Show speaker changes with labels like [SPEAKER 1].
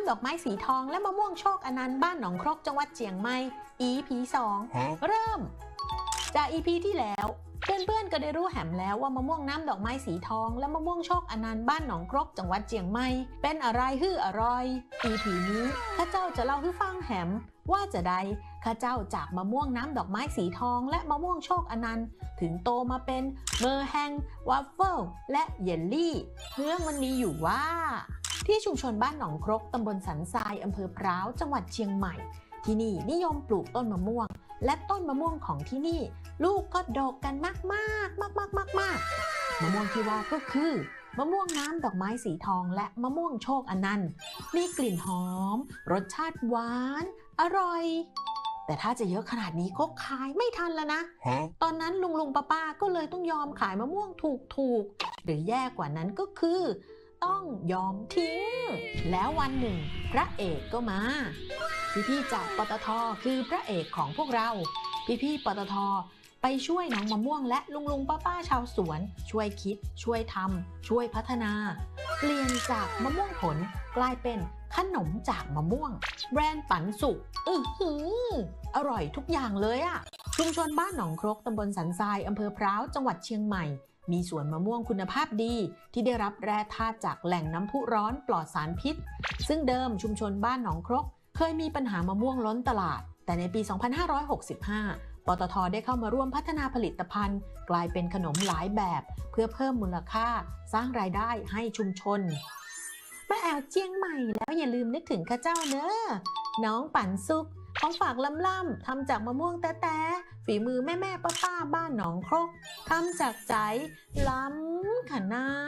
[SPEAKER 1] ำดอกไม้สีทองและมะม่วงโชคอนันต์บ้านหนองครกจังหวัดเชียงใหม่ EP 2 เริ่ม จาก EP ที่แล้วเพื่อนๆก็ได้รู้แหมแล้วว่ามะม่วงน้ำดอกไม้สีทอง และมะม่วงโชคอนันต์บ้านหนองครกจังหวัดเชียงใหม่เป็นอะไรฮืออร่อย EP นี้ข้าเจ้าจะเล่าให้ฟังแหมว่าจะใดข้าเจ้าจากมะม่วงน้ำดอกไม้สีทอง และมะม่วงโชคอนันต์ ถึงโตมาเป็นเมอร์แฮงวัฟเฟิลและเยลลี่เรื่องมันมีอยู่ว่า ที่ชุมชนบ้านหนองครกตำบลสันทรายอำเภอพร้าว จังหวัดเชียงใหม่ ที่นี่นิยมปลูกต้นมะม่วง และต้นมะม่วงของที่นี่ ลูกก็ดกกันมากมากมากมากมากมากๆมะม่วงที่ว่าก็คือ มะม่วงน้ำดอกไม้สีทองและมะม่วงโชคอนันต์มีกลิ่นหอม รสชาติหวาน อร่อย แต่ถ้าจะเยอะขนาดนี้ก็ขายไม่ทันแล้วนะ
[SPEAKER 2] Huh?
[SPEAKER 1] ตอนนั้นลุงลุงป้าป้าก็เลยต้องยอมขายมะม่วงถูกถูกๆหรือแย่กว่านั้นก็คือ ต้องยอมทิ้ง แล้ววันหนึ่ง พระเอกก็มาพี่ๆจากปตทคือพระเอกของพวกเรา พี่ๆปตทไปช่วยน้องมะม่วงและลุงลุงป้าป้าชาวสวน ช่วยคิด ช่วยทำช่วยพัฒนา เปลี่ยนจากมะม่วงผลกลายเป็นขนมจากมะม่วง แบรนด์ปันสุกอือหืออร่อยทุกอย่างเลยอะ ชุมชนบ้านหนองครกตำบลสันทรายอำเภอพร้าวจังหวัดเชียงใหม่ มีสวนมะม่วงคุณภาพดี ที่ได้รับแร่ธาตุจากแหล่งน้ำพุร้อนปลอดสารพิษ ซึ่งเดิมชุมชนบ้านหนองครก เคยมีปัญหามะม่วงล้นตลาด แต่ในปี 2565 ปตทได้เข้ามาร่วมพัฒนาผลิตภัณฑ์ กลายเป็นขนมหลายแบบ เพื่อเพิ่มมูลค่าสร้างรายได้ให้ชุมชนแมาแอวเจียงใหม่แล้วอย่าลืมนึกถึงข้าเจ้าเนอะน้องปั่นซุกของฝากล้ำๆทำจากมะม่วงแต้ๆ ฝีมือแม่แม่ป้าป้าๆบ้านหนองครกทำจากใจล้ำขนาด